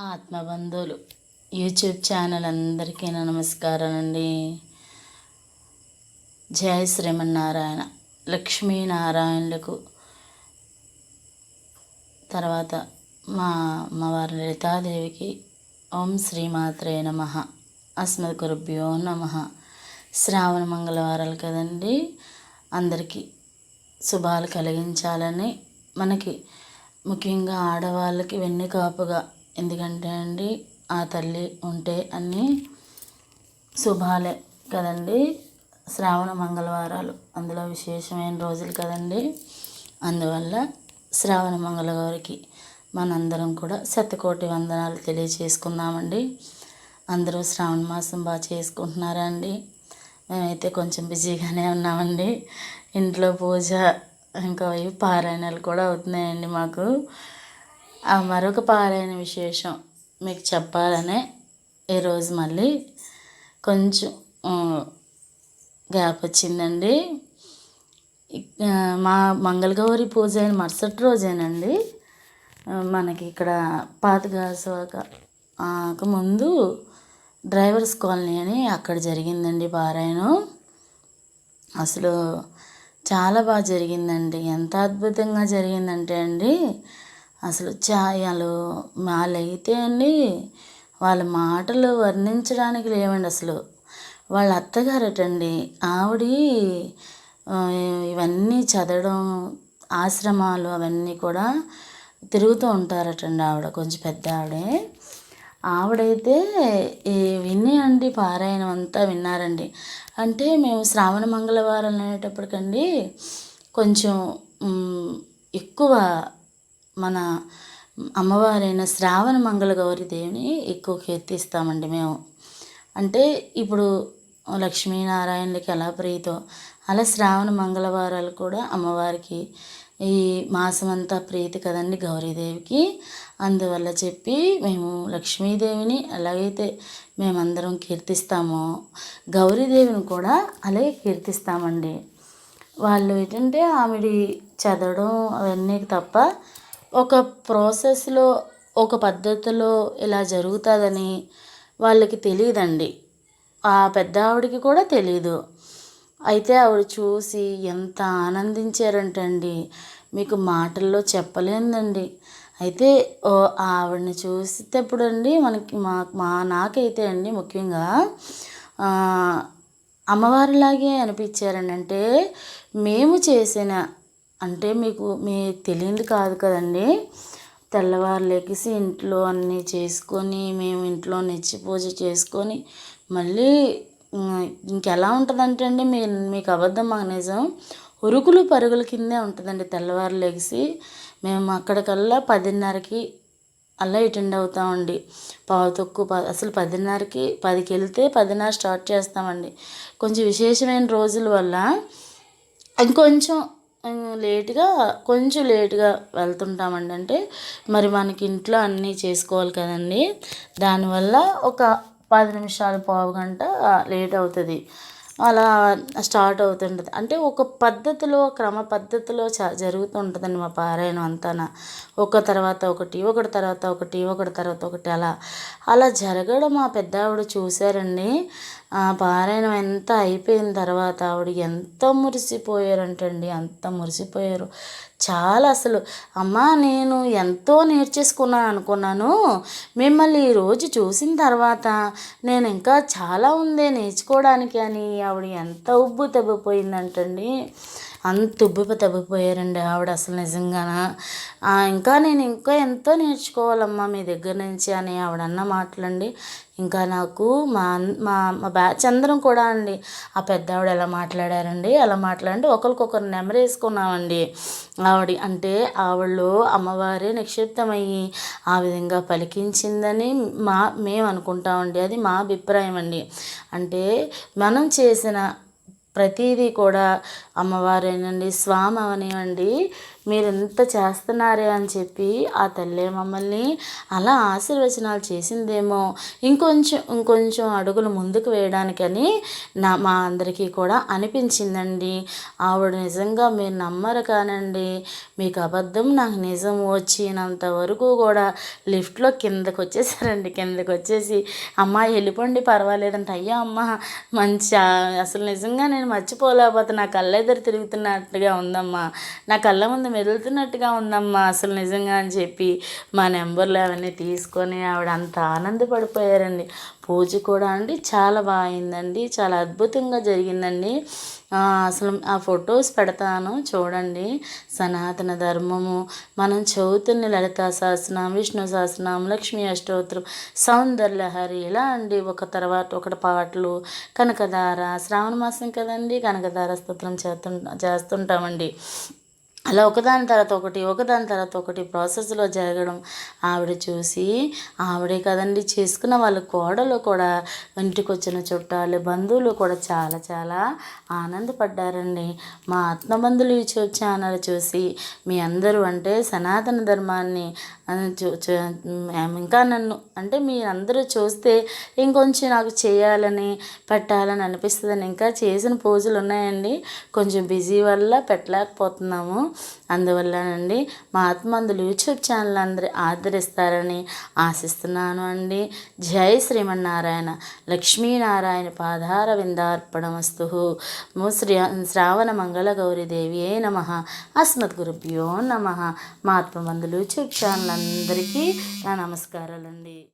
ఆత్మబంధువులు. YouTube channel అందరికీ నమస్కారం అండి. జయ శ్రీమన్నారాయణ. లక్ష్మీనారాయణులకు. తర్వాత మా అమ్మవారి లలితాదేవికి ఓం శ్రీమాత్రే నమ. అస్మద్ గురుభ్యో నమ. శ్రావణ మంగళవారాలు కదండి. అందరికీ శుభాలు కలిగించాలని మనకి ముఖ్యంగా ఆడవాళ్ళకి వెన్నుకాపుగా ఎందుకంటే అండి ఆ తల్లి ఉంటే అన్నీ శుభాలే కదండి. శ్రావణ మంగళవారాలు అందులో విశేషమైన రోజులు కదండి. అందువల్ల శ్రావణ మంగళవారికి మనందరం కూడా శతకోటి వందనాలు తెలియచేసుకుందామండి. అందరూ శ్రావణ మాసం బాగా చేసుకుంటున్నారా అండి? మేమైతే కొంచెం బిజీగానే ఉన్నామండి. ఇంట్లో పూజ ఇంకా పారాయణాలు కూడా అవుతున్నాయండి మాకు. మరొక పారాయణ విశేషం మీకు చెప్పాలనే ఈరోజు మళ్ళీ కొంచెం గ్యాప్ వచ్చిందండి. మా మంగళగౌరి పూజ అయిన మరుసటి రోజేనండి. మనకి ఇక్కడ పాతగాసవాక ముందు డ్రైవర్స్ కాలనీ అని అక్కడ జరిగిందండి పారాయణం. అసలు చాలా బాగా జరిగిందండి. ఎంత అద్భుతంగా జరిగిందంటే అండి అసలు ఛాయలు వాళ్ళైతే అండి వాళ్ళ మాటలు వర్ణించడానికి లేవండి అసలు. వాళ్ళ అత్తగారటండి ఆవిడ ఇవన్నీ చదవడం ఆశ్రమాలు అవన్నీ కూడా తిరుగుతూ ఉంటారటండి ఆవిడ కొంచెం పెద్ద ఆవిడే. ఆవిడైతే ఈ విని అండి పారాయణం అంతా విన్నారండి. అంటే మేము శ్రావణ మంగళవారం అనేటప్పటికండి కొంచెం ఎక్కువ మన అమ్మవారైన శ్రావణ మంగళగౌరి దేవిని ఎక్కువ కీర్తిస్తామండి మేము. అంటే ఇప్పుడు లక్ష్మీనారాయణులకి ఎలా ప్రీతో అలా శ్రావణ మంగళవారాలు కూడా అమ్మవారికి ఈ మాసం అంతా ప్రీతి కదండి గౌరీదేవికి. అందువల్ల చెప్పి మేము లక్ష్మీదేవిని ఎలాగైతే మేమందరం కీర్తిస్తామో గౌరీదేవిని కూడా అలాగే కీర్తిస్తామండి. వాళ్ళు ఏంటంటే ఆవిడ చదవడం అవన్నీ తప్ప ఒక ప్రాసెస్లో ఒక పద్ధతిలో ఇలా జరుగుతుందని వాళ్ళకి తెలియదండి. ఆ పెద్ద ఆవిడకి కూడా తెలీదు. అయితే ఆవిడ చూసి ఎంత ఆనందించారంటే అండి మీకు మాటల్లో చెప్పలేదండి. అయితే ఓ ఆవిడని చూసేటప్పుడు అండి మనకి మా మా నాకైతే అండి ముఖ్యంగా అమ్మవారిలాగే అనిపించారని అంటే మేము చేసిన అంటే మీకు మీ తెలియంది కాదు కదండి. తెల్లవారు లెగిసి ఇంట్లో అన్నీ చేసుకొని మేము ఇంట్లో నిత్య పూజ చేసుకొని మళ్ళీ ఇంకెలా ఉంటుందంటే అండి మీ మీకు అబద్ధం మాకు నిజం. ఉరుకులు పరుగుల కిందే ఉంటుందండి తెల్లవారు లెగిసి మేము అక్కడికల్లా పదిన్నరకి అలా అటెండ్ అవుతామండి. పావు తక్కువ ప అసలు పదిన్నరకి పదికి వెళ్తే పదిన్నర స్టార్ట్ చేస్తామండి. కొంచెం విశేషమైన రోజుల వల్ల ఇంకొంచెం లేట్గా కొంచెం లేట్గా వెళ్తుంటామండి. అంటే మరి మనకి ఇంట్లో అన్నీ చేసుకోవాలి కదండి. దానివల్ల ఒక పది నిమిషాలు పావు గంట లేట్ అవుతుంది. అలా స్టార్ట్ అవుతుంటుంది. అంటే ఒక పద్ధతిలో క్రమ పద్ధతిలో చ జరుగుతుంటుందండి మా పారాయణం అంతా ఒక తర్వాత ఒకటి ఒకటి తర్వాత ఒకటి ఒకటి తర్వాత ఒకటి అలా. అలా జరగడం మా పెద్ద ఆవిడ చూశారండి. ఆ పారాయణం ఎంత అయిపోయిన తర్వాత ఆవిడ ఎంత మురిసిపోయారంటండి అంత మురిసిపోయారు. చాలా అసలు అమ్మా నేను ఎంతో నేర్చేసుకున్నాను అనుకున్నాను. మిమ్మల్ని ఈరోజు చూసిన తర్వాత నేను ఇంకా చాలా ఉందే నేర్చుకోవడానికి అని ఆవిడ ఎంత ఉబ్బు తబ్బిపోయిందంటండి అంత ఉబ్బిపో తబ్బిపోయారండి ఆవిడ అసలు నిజంగాన? ఇంకా నేను ఇంకా ఎంతో నేర్చుకోవాలమ్మా మీ దగ్గర నుంచి అని ఆవిడ అన్న మాటలండి. ఇంకా నాకు మా అన్- మా మా బ్యాచ్ అందరం కూడా అండి. ఆ పెద్ద ఆవిడ ఎలా మాట్లాడారండి? ఎలా మాట్లాడండి ఒకరికొకరు నెమరేసుకున్నామండి. ఆవిడ అంటే ఆవిడలో అమ్మవారే నిక్షిప్తమయ్యి ఆ విధంగా పలికించిందని మా మేము అనుకుంటామండి అది మా అభిప్రాయం అండి అంటే మనం చేసిన ప్రతిదీ కూడా అమ్మవారేనండి స్వామి అవనివ్వండి. మీరు ఎంత చేస్తున్నారే అని చెప్పి ఆ తల్లే మమ్మల్ని అలా ఆశీర్వచనాలు చేసిందేమో. ఇంకొంచెం ఇంకొంచెం అడుగులు ముందుకు వేయడానికని నా మా అందరికీ కూడా అనిపించిందండి. ఆవిడ నిజంగా మీరు నమ్మరు కానండి. మీకు అబద్ధం నాకు నిజం వచ్చినంత వరకు కూడా లిఫ్ట్లో కిందకు వచ్చేసారండి కిందకు వచ్చేసి అమ్మ వెళ్ళిపోండి పర్వాలేదంటే అయ్యా అమ్మ మంచి అసలు నిజంగా నేను మర్చిపోలేకపోతే నా కళ్ళెదురు తిరుగుతున్నట్టుగా ఉందమ్మా నా కళ్ళ ముందు మెదులుతున్నట్టుగా ఉందమ్మా అసలు నిజంగా అని చెప్పి మా నెంబర్లు అవన్నీ తీసుకొని ఆవిడ అంత ఆనందపడిపోయారండి. పూజ కూడా అండి చాలా బాగా అయిందండి చాలా అద్భుతంగా జరిగిందండి. అసలు ఆ ఫొటోస్ పెడతాను చూడండి. సనాతన ధర్మము మనం చదువుతున్న లలితా శాసనం విష్ణు శాసనం లక్ష్మీ అష్టోత్తరం సౌందర్యహరి ఇలా అండి. ఒక తర్వాత ఒకటి పాటలు కనకధార శ్రావణ మాసం కదండి కనకధార స్తోత్రం చేస్తు చేస్తుంటామండి. అలా ఒకదాని తర్వాత ఒకటి ఒకదాని తర్వాత ఒకటి ప్రాసెస్లో జరగడం ఆవిడ చూసి ఆవిడే కదండి చేసుకున్న వాళ్ళ కోడలు కూడా ఇంటికి వచ్చిన చుట్టాలు బంధువులు కూడా చాలా చాలా ఆనందపడ్డారండి. మా ఆత్మబంధులు యూట్యూబ్ ఛానల్ చూసి మీ అందరూ అంటే సనాతన ధర్మాన్ని ఇంకా నన్ను అంటే మీ అందరూ చూస్తే ఇంకొంచెం నాకు చేయాలని పెట్టాలని అనిపిస్తుందని ఇంకా చేసిన పూజలు ఉన్నాయండి కొంచెం బిజీ వల్ల పెట్టలేకపోతున్నాము. అందువల్లనండి మా ఆత్మందులు యూట్యూబ్ ఛానల్ అందరి ఆదరిస్తారని ఆశిస్తున్నాను అండి. జై శ్రీమన్నారాయణ. లక్ష్మీనారాయణ పాదార విందార్పణమస్తు. శ్రీ శ్రావణ మంగళగౌరీదేవి ఏ నమ. అస్మత్ గురుభ్యో నమ. మా ఆత్మబంధులు యూట్యూబ్ ఛానల్ అందరికీ నా నమస్కారాలండి.